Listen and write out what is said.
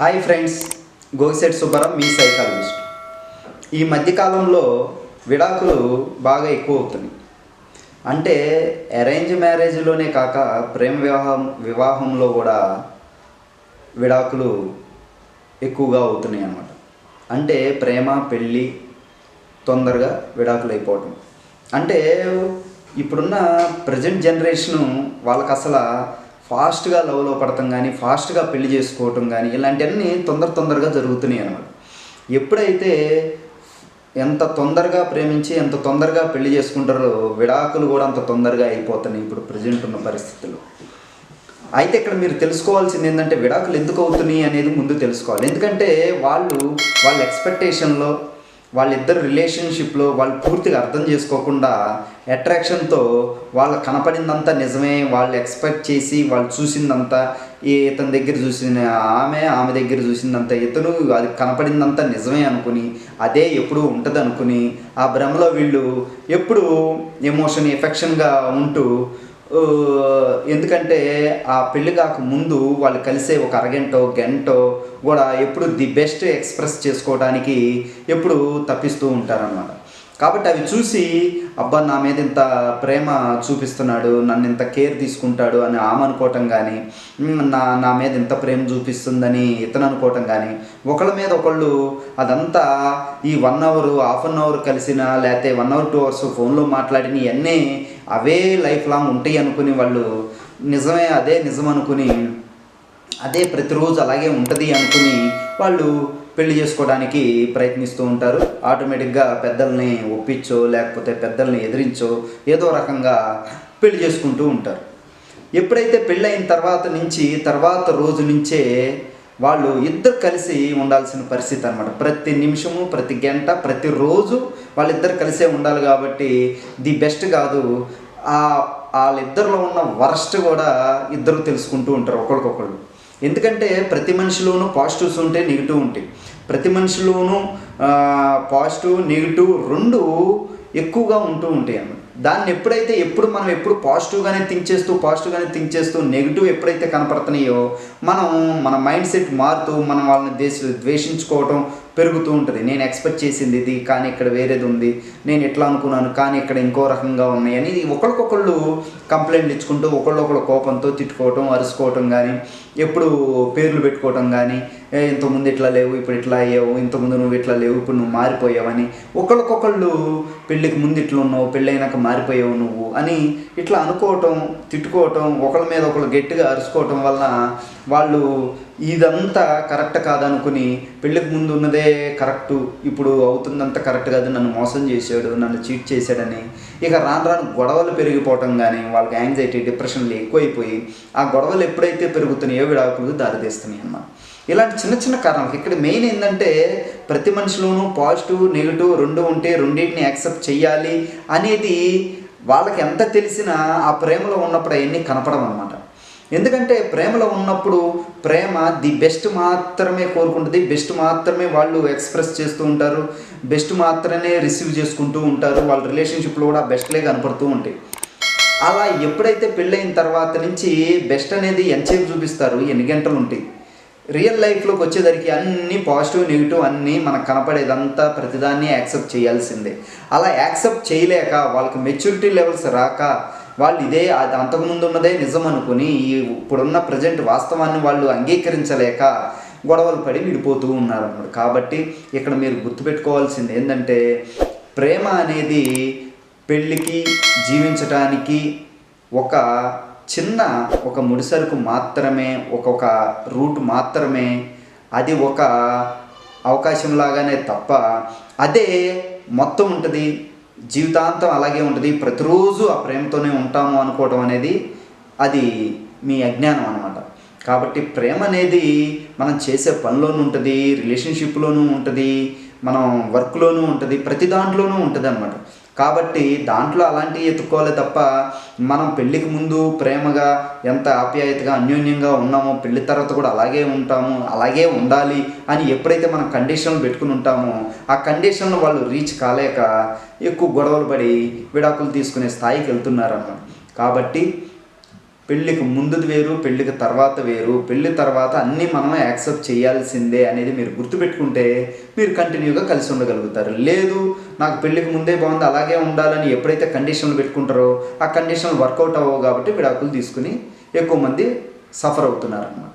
Hi friends Gogisetti Subbarao మీ psychologist. ఈ మధ్యకాలంలో విడాకులు బాగా ఎక్కువ అవుతున్నాయి. అంటే అరేంజ్ మ్యారేజ్లోనే కాక ప్రేమ వివాహం వివాహంలో కూడా విడాకులు ఎక్కువగా అవుతున్నాయి అన్నమాట. అంటే ప్రేమ పెళ్ళి తొందరగా విడాకులు అయిపోవటం. అంటే ఇప్పుడున్న ప్రజెంట్ జనరేషను వాళ్ళకి అసలు ఫాస్ట్గా లవ్లో పడటం కానీ ఫాస్ట్గా పెళ్ళి చేసుకోవటం కానీ ఇలాంటివన్నీ తొందర తొందరగా జరుగుతున్నాయి అన్నమాట. ఎప్పుడైతే ఎంత తొందరగా ప్రేమించి ఎంత తొందరగా పెళ్ళి చేసుకుంటారో విడాకులు కూడా అంత తొందరగా అయిపోతున్నాయి ఇప్పుడు ప్రజెంట్ ఉన్న పరిస్థితుల్లో. అయితే ఇక్కడ మీరు తెలుసుకోవాల్సింది ఏంటంటే విడాకులు ఎందుకు అవుతున్నాయి అనేది ముందు తెలుసుకోవాలి. ఎందుకంటే వాళ్ళు వాళ్ళ ఎక్స్పెక్టేషన్లో వాళ్ళిద్దరు రిలేషన్షిప్లో వాళ్ళు పూర్తిగా అర్థం చేసుకోకుండా అట్రాక్షన్తో వాళ్ళు కనపడిందంతా నిజమే వాళ్ళు ఎక్స్పెక్ట్ చేసి వాళ్ళు చూసిందంతా ఇతని దగ్గర చూసిన ఆమె ఆమె దగ్గర చూసిందంతా ఇతను అది కనపడిందంతా నిజమే అనుకుని అదే ఎప్పుడు ఉంటుంది అనుకుని ఆ భ్రమలో వీళ్ళు ఎప్పుడు ఎమోషన్ ఎఫెక్షన్గా ఉంటూ ఎందుకంటే ఆ పెళ్ళి కాక ముందు వాళ్ళు కలిసే ఒక అరగంటో గంటో కూడా ఎప్పుడు ది బెస్ట్ ఎక్స్ప్రెస్ చేసుకోవడానికి ఎప్పుడు తప్పిస్తూ ఉంటారన్నమాట. కాబట్టి అవి చూసి అబ్బా నా మీద ఇంత ప్రేమ చూపిస్తున్నాడు నన్ను ఇంత కేర్ తీసుకుంటాడు అని ఆమె అనుకోవటం కానీ నా నా మీద ఇంత ప్రేమ చూపిస్తుందని ఇతను అనుకోవటం కానీ ఒకళ్ళ మీద ఒకళ్ళు అదంతా ఈ one hour half an hour కలిసిన లేకపోతే వన్ అవర్ టూ అవర్స్ ఫోన్లో మాట్లాడిన ఇవన్నీ అవే లైఫ్ లాంగ్ ఉంటాయి అనుకుని వాళ్ళు నిజమే అదే నిజం అనుకుని అదే ప్రతిరోజు అలాగే ఉంటుంది అనుకుని వాళ్ళు పెళ్ళి చేసుకోవడానికి ప్రయత్నిస్తూ ఉంటారు. ఆటోమేటిక్గా పెద్దల్ని ఒప్పించో లేకపోతే పెద్దల్ని ఎదిరించో ఏదో రకంగా పెళ్ళి చేసుకుంటూ ఉంటారు. ఎప్పుడైతే పెళ్ళైన తర్వాత నుంచి తర్వాత రోజు నుంచే వాళ్ళు ఇద్దరు కలిసి ఉండాల్సిన పరిస్థితి అనమాట ప్రతి నిమిషము ప్రతి గంట ప్రతిరోజు వాళ్ళిద్దరు కలిసే ఉండాలి కాబట్టి ది బెస్ట్ కాదు. ఆ వాళ్ళిద్దరిలో ఉన్న వరస్ట్ కూడా ఇద్దరు తెలుసుకుంటూ ఉంటారు ఒకరికొకళ్ళు ఎందుకంటే ప్రతి మనిషిలోనూ పాజిటివ్స్ ఉంటాయి నెగిటివ్ ఉంటాయి. ప్రతి మనిషిలోనూ పాజిటివ్ నెగిటివ్ రెండు ఎక్కువగా ఉంటూ ఉంటాయి అన్నమాట. దాన్ని ఎప్పుడైతే ఎప్పుడు మనం ఎప్పుడు పాజిటివ్గానే థింక్ చేస్తూ పాజిటివ్గానే థింక్ చేస్తూ నెగిటివ్ ఎప్పుడైతే కనపడుతున్నాయో మనం మన మైండ్ సెట్ మారుతూ మనం వాళ్ళని దేశ ద్వేషించుకోవటం పెరుగుతూ ఉంటుంది. నేను ఎక్స్పెక్ట్ చేసింది ఇది కానీ ఇక్కడ వేరేది ఉంది. నేను ఎట్లా అనుకున్నాను కానీ ఇక్కడ ఇంకో రకంగా ఉన్నాయి అని ఒకరికొకళ్ళు కంప్లైంట్లు ఇచ్చుకుంటూ ఒకళ్ళొకళ్ళు కోపంతో తిట్టుకోవటం అరుసుకోవటం కానీ ఎప్పుడు పేర్లు పెట్టుకోవటం కానీ ఇంతకుముందు ఇట్లా లేవు ఇప్పుడు ఇట్లా అయ్యావు ఇంతకుముందు నువ్వు ఇట్లా లేవు ఇప్పుడు నువ్వు మారిపోయావని ఒకళ్ళకొకళ్ళు పెళ్ళికి ముందు ఇట్లా ఉన్నావు పెళ్ళైనాక మారిపోయావు నువ్వు అని ఇట్లా అనుకోవటం తిట్టుకోవటం ఒకళ్ళ మీద ఒకళ్ళు గట్టిగా అరుచుకోవటం వల్ల వాళ్ళు ఇదంతా కరెక్ట్ కాదనుకుని పెళ్ళికి ముందు ఉన్నదే కరెక్టు ఇప్పుడు అవుతుందంత కరెక్ట్ కాదు నన్ను మోసం చేశాడు నన్ను చీట్ చేశాడని. ఇక రాను రాను గొడవలు పెరిగిపోవటం కానీ వాళ్ళకి యాంగ్జైటీ డిప్రెషన్లు ఎక్కువైపోయి ఆ గొడవలు ఎప్పుడైతే పెరుగుతున్నాయో విడాకులు దారితీస్తున్నాయి అన్న ఇలాంటి చిన్న చిన్న కారణాలు ఇక్కడ మెయిన్ ఏంటంటే ప్రతి మనిషిలోనూ పాజిటివ్ నెగిటివ్ రెండు ఉంటే రెండింటిని యాక్సెప్ట్ చేయాలి అనేది వాళ్ళకి ఎంత తెలిసినా ఆ ప్రేమలో ఉన్నప్పుడు అవన్నీ కనపడం అనమాట ఎందుకంటే ప్రేమలో ఉన్నప్పుడు ప్రేమ ది బెస్ట్ మాత్రమే కోరుకుంటుంది బెస్ట్ మాత్రమే వాళ్ళు ఎక్స్ప్రెస్ చేస్తూ ఉంటారు బెస్ట్ మాత్రమే రిసీవ్ చేసుకుంటూ ఉంటారు వాళ్ళ రిలేషన్షిప్లో కూడా బెస్ట్లే కనపడుతూ ఉంటాయి. అలా ఎప్పుడైతే పెళ్ళైన తర్వాత నుంచి బెస్ట్ అనేది ఎంతసేపు చూపిస్తారు ఎన్ని గంటలు ఉంటాయి. రియల్ లైఫ్లోకి వచ్చేసరికి అన్ని పాజిటివ్ నెగిటివ్ అన్నీ మనకు కనపడేదంతా ప్రతిదాన్ని యాక్సెప్ట్ చేయాల్సిందే. అలా యాక్సెప్ట్ చేయలేక వాళ్ళకి మెచ్యూరిటీ లెవెల్స్ రాక వాళ్ళు ఇదే అది అంతకుముందు ఉన్నదే నిజం అనుకుని ఈ ఇప్పుడున్న ప్రజెంట్ వాస్తవాన్ని వాళ్ళు అంగీకరించలేక గొడవలు పడి విడిపోతూ ఉన్నారు అన్నమాట కాబట్టి ఇక్కడ మీరు గుర్తుపెట్టుకోవాల్సింది ఏంటంటే ప్రేమ అనేది పెళ్ళికి జీవించటానికి ఒక చిన్న ఒక ముడిసరుకు మాత్రమే ఒక్కొక్క రూట్ మాత్రమే అది ఒక అవకాశం లాగానే తప్ప అదే మొత్తం ఉంటుంది. జీవితాంతం అలాగే ఉంటుంది. ప్రతిరోజు ఆ ప్రేమతోనే ఉంటాము అనుకోవడం అనేది అది మీ అజ్ఞానం అనమాట కాబట్టి ప్రేమ అనేది మనం చేసే పనిలోనూ ఉంటుంది రిలేషన్షిప్లోనూ ఉంటుంది మనం వర్క్లోనూ ఉంటుంది ప్రతి దాంట్లోనూ ఉంటుంది అనమాట కాబట్టి దాంట్లో అలాంటివి ఎత్తుకోవాలి తప్ప మనం పెళ్ళికి ముందు ప్రేమగా ఎంత ఆప్యాయతగా అన్యోన్యంగా ఉన్నామో పెళ్ళి తర్వాత కూడా అలాగే ఉంటాము అలాగే ఉండాలి అని ఎప్పుడైతే మనం కండిషన్లు పెట్టుకుని ఉంటామో ఆ కండిషన్లు వాళ్ళు రీచ్ కాలేక ఎక్కువ గొడవలు పడి విడాకులు తీసుకునే స్థాయికి వెళ్తున్నారన్నమాట. కాబట్టి పెళ్ళికి ముందుది వేరు పెళ్ళికి తర్వాత వేరు పెళ్ళి తర్వాత అన్నీ మనం యాక్సెప్ట్ చేయాల్సిందే అనేది మీరు గుర్తుపెట్టుకుంటే మీరు కంటిన్యూగా కలిసి ఉండగలుగుతారు. లేదు నాకు పెళ్ళికి ముందే బాగుంది అలాగే ఉండాలని ఎప్పుడైతే కండిషన్లు పెట్టుకుంటారో ఆ కండిషన్లు వర్కౌట్ అవ్వవు కాబట్టి విడాకులు తీసుకుని ఎక్కువ మంది సఫర్ అవుతున్నారు అన్నమాట